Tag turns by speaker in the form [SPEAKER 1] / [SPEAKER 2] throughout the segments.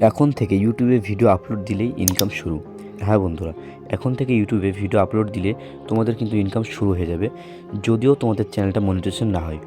[SPEAKER 1] এখন থেকে ইউটিউবে ভিডিও আপলোড দিলেই ইনকাম শুরু। হ্যাঁ বন্ধুরা, এখন থেকে ইউটিউবে ভিডিও আপলোড দিলে তোমাদের কিন্তু ইনকাম শুরু হয়ে যাবে, যদিও তোমাদের চ্যানেলটা মনিটাইজেশন না হয়।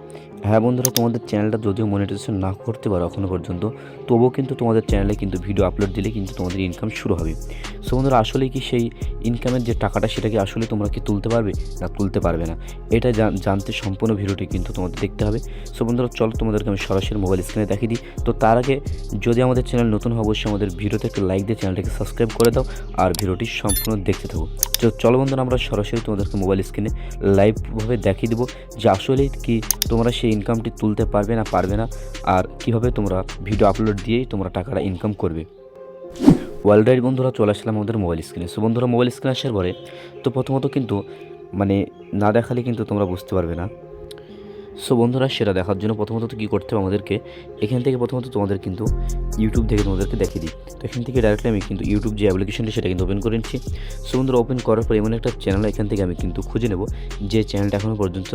[SPEAKER 1] হ্যাঁ বন্ধুরা, তোমাদের চ্যানেলটা যদিও মনিটাইজেশন না করতে পারো এখনও পর্যন্ত, তবুও কিন্তু তোমাদের চ্যানেলে কিন্তু ভিডিও আপলোড দিলে কিন্তু তোমাদের ইনকাম শুরু হবে। সো বন্ধুরা, আসলে কি সেই ইনকামের যে টাকাটা, সেটাকে আসলে তোমরা কি তুলতে পারবে না তুলতে পারবে না? এটা জান- জানতে সম্পূর্ণ ভিডিওটি কিন্তু তোমাদের দেখতে হবে। সো বন্ধুরা, চলো তোমাদেরকে আমি সরাসরি মোবাইল স্ক্রিনে দেখিয়ে দিই। তো তার আগে, যদি আমাদের চ্যানেল নতুন হয় অবশ্যই আমাদের ভিডিওতে একটু লাইক দিয়ে চ্যানেলটাকে সাবস্ক্রাইব করে দাও আর ভিডিওটি সম্পূর্ণ দেখতে থাকো। তো চলো বন্ধুরা, আমরা সরাসরি তোমাদেরকে মোবাইল স্ক্রিনে লাইভভাবে দেখিয়ে দেবো যে আসলে কি তোমরা সেই ইনকামটি তুলতে পারবে না পারবে না, আর কীভাবে তোমরা ভিডিও আপলোড দিয়েই তোমরা টাকাটা ইনকাম করবে? ওয়ার্ল্ড রাইড বন্ধুরা, চলে আসলাম আমাদের মোবাইল স্ক্রিনে সো বন্ধুরা মোবাইল স্ক্রিন আসার পরে তো প্রথমত কিন্তু মানে না দেখালে কিন্তু তোমরা বুঝতে পারবে না। সো বন্ধুরা, সেটা দেখার জন্য প্রথমত কী করতে হবে আমাদেরকে? এখান থেকে প্রথমত তোমাদের কিন্তু ইউটিউব থেকে তোমাদেরকে দেখিয়ে দিই। তো এখান থেকে ডাইরেক্টলি আমি কিন্তু ইউটিউব যে অ্যাপ্লিকেশনটি সেটা কিন্তু ওপেন করে নিচ্ছি। সো বন্ধুরা ওপেন করার পর এমন একটা চ্যানেল এখান থেকে আমি কিন্তু খুঁজে নেব, যে চ্যানেলটা এখনও পর্যন্ত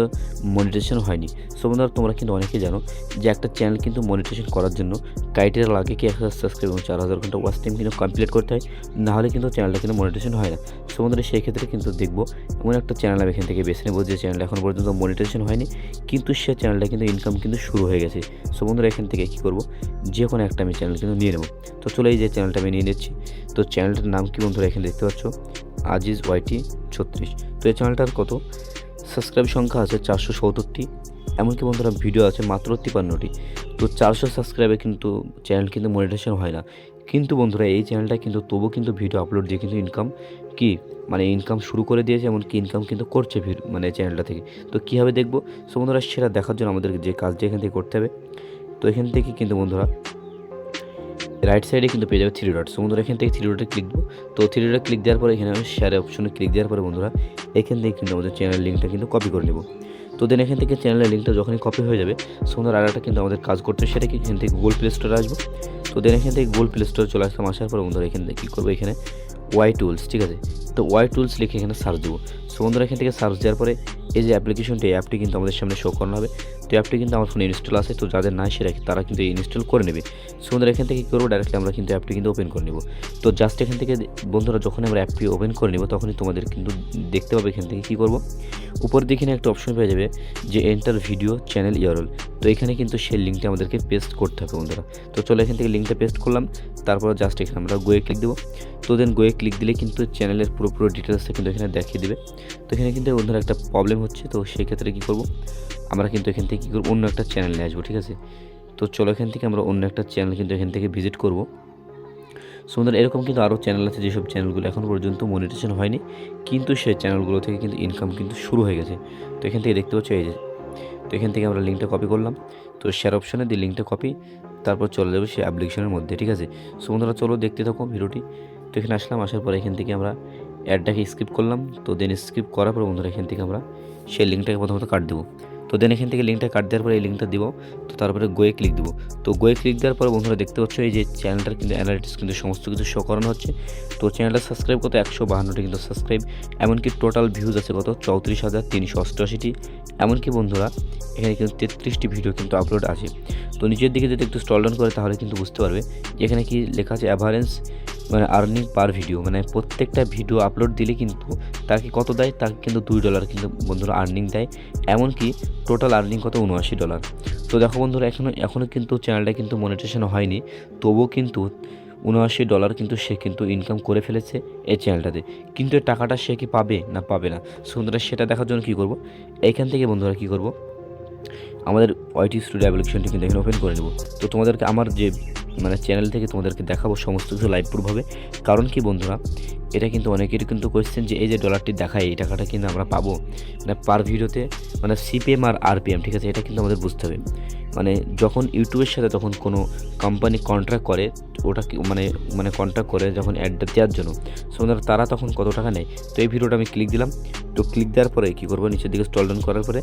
[SPEAKER 1] মনিটেশন হয়নি। সো বন্ধুরা, তোমরা কিন্তু অনেকেই জানো যে একটা চ্যানেল কিন্তু মনিটেশন করার জন্য ক্রাইটেরিয়া লাগে কি এক হাজার সাবস্ক্রাইব এবং চার হাজার ঘণ্টা ওয়াচ টাইম কিন্তু কমপ্লিট করতে হয় নাহলে কিন্তু চ্যানেলটা কিন্তু মনিটেশন হয় না। সো বন্ধুরা, সেই ক্ষেত্রে কিন্তু দেখব এমন একটা চ্যানেল আমি এখান থেকে বেছে নেব, যে চ্যানেল এখন পর্যন্ত মনিটেশন হয়নি। কিন্তু সে চ্যানেলটা কিন্তু ইনকাম কিন্তু শুরু হয়ে গেছে। সো বন্ধুরা, এখান থেকে কী করব? যে কোনো একটা আমি চ্যানেল কিন্তু নিয়ে নেব। তো চলে এই যে চ্যানেলটা আমি নিয়ে নিচ্ছি। তো চ্যানেলটার নাম কি বন্ধুরা? এখানে দেখতে পাচ্ছ? আজিজ ওয়াইটি ছত্রিশ। তো এই চ্যানেলটার কত? সাবস্ক্রাইব সংখ্যা আছে চারশো সত্তরটি। এমনকি বন্ধুরা ভিডিও আছে মাত্র তিপান্নটি। তো চারশো সাবস্ক্রাইবে কিন্তু চ্যানেল কিন্তু মনিটেশন হয় না। কিন্তু বন্ধুরা, এই চ্যানেলটা কিন্তু তবু কিন্তু ভিডিও আপলোড দিয়ে কিন্তু ইনকাম কি? মানে ইনকাম শুরু করে দিয়েছে এমনকি ইনকাম কিন্তু করছে ভিড- মানে চ্যানেলটা থেকে। তো কীভাবে দেখব? সো বন্ধুরা, সেটা দেখার জন্য আমাদেরকে যে কাজটা এখান থেকে করতে হবে। তো এখান থেকে কিন্তু বন্ধুরা রাইট সাইডে কিন্তু পেয়ে যাবে থ্রি ডট সো বন্ধুরা, এখান থেকে থ্রি ডটে ক্লিক দেবো। তো থ্রি ডটে ক্লিক দেওয়ার পরে এখানে আমি শেয়ার অপশনে ক্লিক দেওয়ার পরে বন্ধুরা, এখান থেকে কিন্তু আমাদের চ্যানেল লিঙ্কটা কিন্তু কপি করে নেব। তো দেন এখান থেকে চ্যানেলের লিঙ্কটা যখনই কপি হয়ে যাবে সো বন্ধুরা আর একটা কিন্তু আমাদের কাজ করতে সেটা কি এখান থেকে গুগল প্লে স্টোরে আসব। তো দেন এখান থেকে গুগল প্লে স্টোরে চলে আসলাম। আসার পর বন্ধুরা, এখান থেকে কী করব এখানে। ওয়াই টুলস ঠিক আছে? তো ওয়াই টুলস লিখে এখানে সার্চ দেবো। সো বন্ধুরা, এখান থেকে সার্চ দেওয়ার পরে এই যে অ্যাপ্লিকেশনটি অ্যাপটি কিন্তু আমাদের সামনে শো করানো হবে। তো অ্যাপটি কিন্তু আমার ফোনে ইনস্টল আছে, তো যাদের নাই সেটা তারা কিন্তু ইনস্টল করে নেবে। সো বন্ধুরা, এখান থেকে কী করব? ডাইরেক্টলি আমরা কিন্তু অ্যাপটি কিন্তু ওপেন করে নেব। তো জাস্ট এখান থেকে বন্ধুরা, যখন আমরা অ্যাপটি ওপেন করে নেব, তখনই তোমাদের কিন্তু দেখতে পাবে এখান থেকে কী করব। উপরের দিকে একটা অপশন পেয়ে যাবে যে এন্টার ভিডিও চ্যানেল ইয়ারল তো এখানে কিন্তু সেই লিঙ্কটা আমাদেরকে পেস্ট করতে হবে বন্ধুরা। তো চলো এখান থেকে লিঙ্কটা পেস্ট করলাম, তারপর জাস্ট এখানে আমরা গোয়ে ক্লিক দেবো। তো দেন গোয়ে ক্লিক দিলে কিন্তু চ্যানেলের পুরো পুরো ডিটেলসটা কিন্তু এখানে দেখিয়ে দেবে। তো এখানে কিন্তু বন্ধুরা একটা প্রবলেম হচ্ছে, তো সেই ক্ষেত্রে কী করব? আমরা কিন্তু এখান থেকে কী করব? অন্য একটা চ্যানেল নিয়ে আসব, ঠিক আছে? তো চলো এখান থেকে আমরা অন্য একটা চ্যানেল কিন্তু এখান থেকে ভিজিট করব। সো বন্ধুরা, এরকম কিন্তু আরও চ্যানেল আছে, যেসব চ্যানেলগুলো এখন পর্যন্ত মনিটেশন হয়নি, কিন্তু সেই চ্যানেলগুলো থেকে কিন্তু ইনকাম কিন্তু শুরু হয়ে গেছে। তো এখান থেকে দেখতে পাচ্ছ, এই যে, তো এখান থেকে আমরা লিঙ্কটা কপি করলাম। তো শেয়ার অপশানে দিয়ে লিঙ্কটা কপি তারপর চলে যাবে সেই অ্যাপ্লিকেশনের মধ্যে, ঠিক আছে? সো বন্ধুরা, চলো দেখতে থাকো ভিডিওটি। তো এখানে আসলাম, আসার পর এখান থেকে আমরা অ্যাডটাকে স্কিপ করলাম? তো দেন স্কিপ করার পর বন্ধুরা এখান থেকে আমরা সেই লিঙ্কটাকে প্রথমত কাট দেবো। তো দেন এখান থেকে লিঙ্কটা কাট দেওয়ার পরে এই লিঙ্কটা দিব। তো তারপরে গোয়ে ক্লিক দেবো। তো গোয়ে ক্লিক দেওয়ার পরে বন্ধুরা দেখতে পাচ্ছ এই যে চ্যানেলটার কিন্তু অ্যানালিটিক্স কিন্তু সমস্ত কিছু শো করানো হচ্ছে। তো চ্যানেলটা সাবস্ক্রাইব কত একশো বাহান্নটি কিন্তু সাবস্ক্রাইব এমনকি টোটাল ভিউজ আছে কত? চৌত্রিশ হাজার তিনশো অষ্টআশিটি। এমনকি বন্ধুরা, এখানে কিন্তু তেত্রিশটি ভিডিও কিন্তু আপলোড আছে। তো নিচের দিকে যদি একটু স্টল ডাউন করে তাহলে কিন্তু বুঝতে পারবে এখানে কি লেখা আছে অ্যাভারেন্স মানে আর্নিং পার ভিডিও মানে প্রত্যেকটা ভিডিও আপলোড দিলে কিন্তু তাকে কত দেয়? তাকে কিন্তু দুই ডলার কিন্তু বন্ধুরা আর্নিং দেয়। এমনকি টোটাল আর্নিং কত? উনআশি ডলার তো দেখো বন্ধুরা এখনও এখনও কিন্তু চ্যানেলটা কিন্তু মনিটেশন হয়নি। তবুও কিন্তু উনআশি ডলার কিন্তু সে কিন্তু ইনকাম করে ফেলেছে এই চ্যানেলটাতে কিন্তু এই টাকাটা সে কি পাবে না পাবে না? সো বন্ধুরা, সেটা দেখার জন্য কী করব? এইখান থেকে বন্ধুরা কী করব? আমাদের ওয়াইটি স্টুডিও অ্যাপ্লিকেশনটি কিন্তু এখানে ওপেন করে নেব। তো তোমাদেরকে আমার যে মানে চ্যানেল থেকে তোমাদেরকে দেখাবো সমস্ত কিছু লাইভ প্রুফভাবে কারণ কি বন্ধুরা, এটা কিন্তু অনেকেরই কিন্তু কোয়েশ্চেন যে এই যে ডলারটি দেখায়, এই টাকাটা কিন্তু আমরা পাবো। মানে পার ভিডিওতে মানে সিপিএম আর আরপিএম ঠিক আছে? এটা কিন্তু আমাদের বুঝতে হবে। মানে যখন ইউটিউবের সাথে তখন কোনো কোম্পানি কন্ট্রাক্ট করে, ওটা মানে মানে কন্ট্রাক্ট করে যখন অ্যাডটা দেওয়ার জন্য সো তারা তখন কত টাকা নেয়? তো এই ভিডিওটা আমি ক্লিক দিলাম, তো ক্লিক দেওয়ার পরে কী করব? নিচের দিকে স্টল ডাউন করার পরে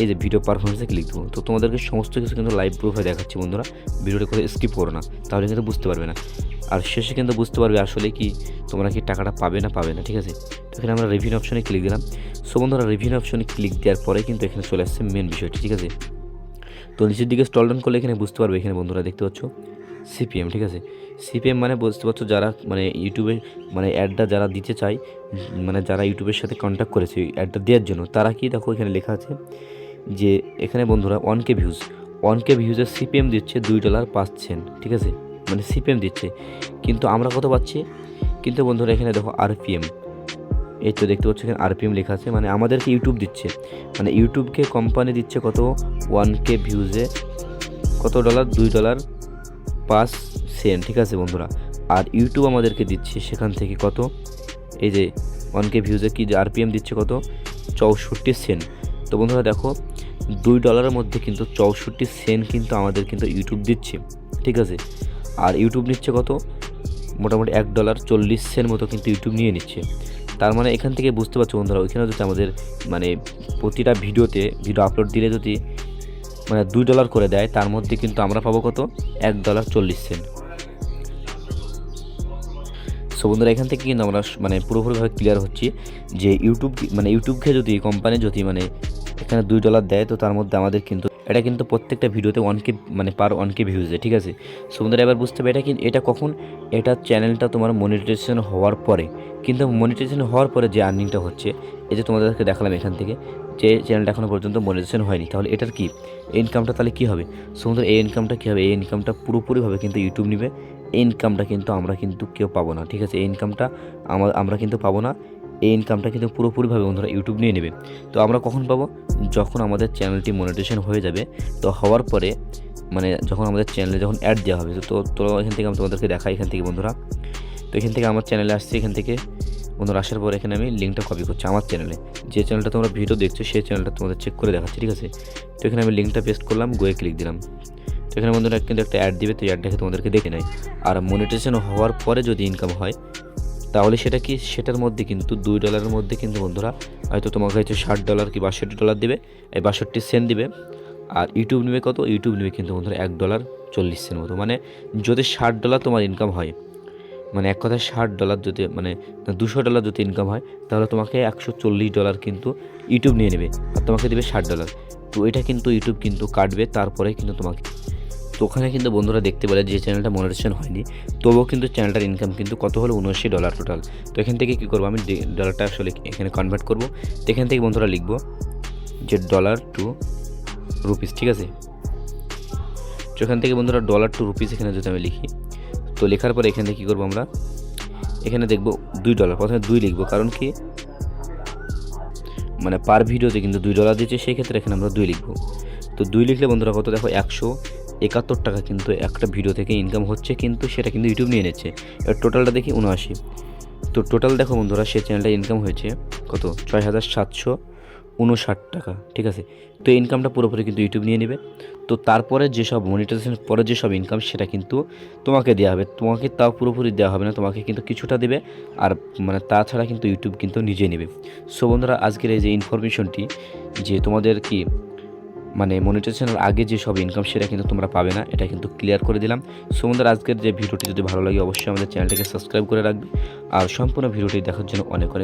[SPEAKER 1] এই যে ভিডিও পারফরমেন্সে ক্লিক দেবো। তো তোমাদেরকে সমস্ত কিছু কিন্তু লাইভ প্রুফে দেখাচ্ছি বন্ধুরা ভিডিওটা করে স্কিপ করো না, তাহলে কিন্তু বুঝতে পারবে না। আর শেষে কিন্তু বুঝতে পারবে আসলে কি, তোমরা কি টাকাটা পাবে না পাবে না, ঠিক আছে? তো এখানে আমরা রিভিউ অপশনে ক্লিক দিলাম। সো বন্ধুরা রিভিউ অপশনে ক্লিক দেওয়ার পরে কিন্তু এখানে চলে আসছে মেন বিষয়টি, ঠিক আছে? তো নিচের দিকে স্টল ডাউন করলে এখানে বুঝতে পারবে, এখানে বন্ধুরা দেখতে পাচ্ছ? সিপিএম ঠিক আছে? সিপিএম মানে বুঝতে পারছ যারা মানে ইউটিউবে মানে অ্যাডটা যারা দিতে চায় মানে যারা ইউটিউবের সাথে কন্ট্যাক্ট করেছে অ্যাডটা দেওয়ার জন্য, তারা কি দেখো এখানে লেখা আছে যে, এখানে বন্ধুরা one K views one K ভিউজের CPM দিচ্ছে দুই ডলার পাঁচ সেন্ট ঠিক আছে? মানে সিপিএম দিচ্ছে। কিন্তু আমরা কত পাচ্ছি? কিন্তু বন্ধুরা এখানে দেখো আরপিএম এই তো দেখতে পাচ্ছ এখানে আরপিএম লেখা আছে মানে আমাদেরকে ইউটিউব দিচ্ছে। মানে ইউটিউবকে কোম্পানি দিচ্ছে কত? ওয়ান কে ভিউজে কত ডলার দুই ডলার পাঁচ সেন্ট ঠিক আছে বন্ধুরা? আর ইউটিউব আমাদেরকে দিচ্ছে সেখান থেকে কত? এই যে ওয়ান কে ভিউজে কি আরপিএম দিচ্ছে কত? চৌষট্টি সেন্ট তো বন্ধুরা দেখো, দুই ডলারের মধ্যে কিন্তু চৌষট্টি সেন্ট কিন্তু আমাদের কিন্তু ইউটিউব দিচ্ছে, ঠিক আছে? আর ইউটিউব নিচ্ছে কত? মোটামুটি এক ডলার চল্লিশ সেন্ট মতো কিন্তু ইউটিউব নিয়ে নিচ্ছে। তার মানে এখান থেকে বুঝতে পারছ বন্ধুরা, ওইখানে যদি আমাদের মানে প্রতিটা ভিডিওতে ভিডিও আপলোড দিলে যদি মানে দুই ডলার করে দেয়, তার মধ্যে কিন্তু আমরা পাবো কত? এক ডলার চল্লিশ সেন্ট সো বন্ধুরা, এখান থেকে কিন্তু আমরা মানে পুরোপুরিভাবে ক্লিয়ার হচ্ছি যে ইউটিউব মানে ইউটিউবকে যদি কোম্পানি যদি মানে এখানে দুই ডলার দেয়, তো তার মধ্যে আমাদের কিন্তু, এটা কিন্তু প্রত্যেকটা ভিডিওতে ওয়ান কে মানে পার ওয়ান কে ভিউজে ঠিক আছে? সো বন্ধুরা, এবার বুঝতে হবে এটা কিন্তু এটা কখন? এটা চ্যানেলটা তোমার মনিটাইজেশন হওয়ার পরে। কিন্তু মনিটাইজেশন হওয়ার পরে যে আর্নিংটা হচ্ছে, এই যে তোমাদেরকে দেখালাম এখান থেকে, যে চ্যানেলটা এখনও পর্যন্ত মনিটাইজেশন হয়নি, তাহলে এটার কি? ইনকামটা তাহলে কী হবে? সমুদ্র এই ইনকামটা কী হবে? এই ইনকামটা পুরোপুরিভাবে কিন্তু ইউটিউব নেবে, এই ইনকামটা কিন্তু আমরা কিন্তু কেউ পাবো না, ঠিক আছে? এই ইনকামটা আমরা আমরা কিন্তু পাবো না, এই ইনকামটা কিন্তু পুরোপুরিভাবে বন্ধুরা ইউটিউব নিয়ে নেবে। তো আমরা কখন পাবো? যখন আমাদের চ্যানেলটি মনিটেশন হয়ে যাবে, তো হওয়ার পরে মানে যখন আমাদের চ্যানেলে যখন অ্যাড দেওয়া হবে তো তো এখান থেকে আমি তোমাদেরকে দেখাই, এখান থেকে বন্ধুরা। তো এখান থেকে আমার চ্যানেলে আসছে, এখান থেকে বন্ধুরা আসার পর এখানে আমি লিঙ্কটা কপি করছি আমার চ্যানেলে যে চ্যানেলটা তোমরা ভিডিও দেখছ, সেই চ্যানেলটা তোমাদের চেক করে দেখাচ্ছি, ঠিক আছে? তো এখানে আমি লিঙ্কটা পেস্ট করলাম গোয়ে ক্লিক দিলাম। তো এখানে বন্ধুরা কিন্তু একটা অ্যাড দিবে, তো অ্যাডটাকে তোমাদেরকে দেখে নেয়। আর মনিটাইজেশন হওয়ার পরে যদি ইনকাম হয়, তাহলে সেটা কি? সেটার মধ্যে কিন্তু দুই ডলারের মধ্যে কিন্তু বন্ধুরা, হয়তো তোমাকে হয়তো ষাট ডলার কি বাষট্টি ডলার দিবে, এই বাষট্টি সেন্ট দিবে। আর ইউটিউব নেবে কত? ইউটিউব নেবে কিন্তু বন্ধুরা এক ডলার চল্লিশ সেন্ট মতো। মানে যদি ষাট ডলার তোমার ইনকাম হয় মানে এক কথায় ষাট ডলার যদি মানে দুশো ডলার যদি ইনকাম হয়, তাহলে তোমাকে একশো চল্লিশ ডলার কিন্তু ইউটিউব নিয়ে নেবে। আর তোমাকে দেবে ষাট ডলার তো এটা কিন্তু ইউটিউব কিন্তু কাটবে, তারপরে কিন্তু তোমাকে, তো ওখানে কিন্তু বন্ধুরা দেখতে পারে যে চ্যানেলটা মনিটেশন হয়নি, তবুও কিন্তু চ্যানেলটার ইনকাম কিন্তু কত হলো? উনআশি ডলার টোটাল তো এখান থেকে কী করব? আমি ডলারটা আসলে এখানে কনভার্ট করব। তো এখান থেকে বন্ধুরা লিখব যে ডলার টু রুপিস ঠিক আছে? তো এখান থেকে বন্ধুরা ডলার টু রুপিস এখানে যদি আমি লিখি তো লেখার পরে এখানে কী করব আমরা? এখানে দেখব দুই ডলার প্রথমে দুই লিখব, কারণ কি? মানে পার ভিডিওতে কিন্তু দুই ডলার দিচ্ছে, সেই ক্ষেত্রে এখানে আমরা দুই লিখব। তো দুই লিখলে বন্ধুরা কত? দেখো একশো একাত্তর টাকা কিন্তু একটা ভিডিও থেকে ইনকাম হচ্ছে, কিন্তু সেটা কিন্তু ইউটিউব নিয়ে নিচ্ছে। এবার টোটালটা দেখি উনআশি। তো টোটাল দেখো বন্ধুরা, সে চ্যানেলটা ইনকাম হয়েছে কত? ছয় হাজার সাতশো উনষাট টাকা, ঠিক আছে? তো ইনকামটা পুরোপুরি কিন্তু ইউটিউব নিয়ে নেবে। তো তারপরে যেসব মনিটাইজেশন পরে যেসব ইনকাম সেটা কিন্তু তোমাকে দেওয়া হবে। তোমাকে তাও পুরোপুরি দেওয়া হবে না, তোমাকে কিন্তু কিছুটা দেবে। আর মানে তাছাড়া কিন্তু ইউটিউব কিন্তু নিজে নেবে। সো বন্ধুরা, আজকের এই যে ইনফরমেশনটি যে তোমাদের কি মানে মনিটাইজেশনের আগে যে সব ইনকাম সেটা কিন্তু তোমরা পাবে না, এটা কিন্তু ক্লিয়ার করে দিলাম। সো বন্ধুরা, আজকের যে ভিডিওটি যদি ভালো লাগে, অবশ্যই আমাদের চ্যানেলটাকে সাবস্ক্রাইব করে রাখবে। আর সম্পূর্ণ ভিডিওটি দেখার জন্য অনেক অনেক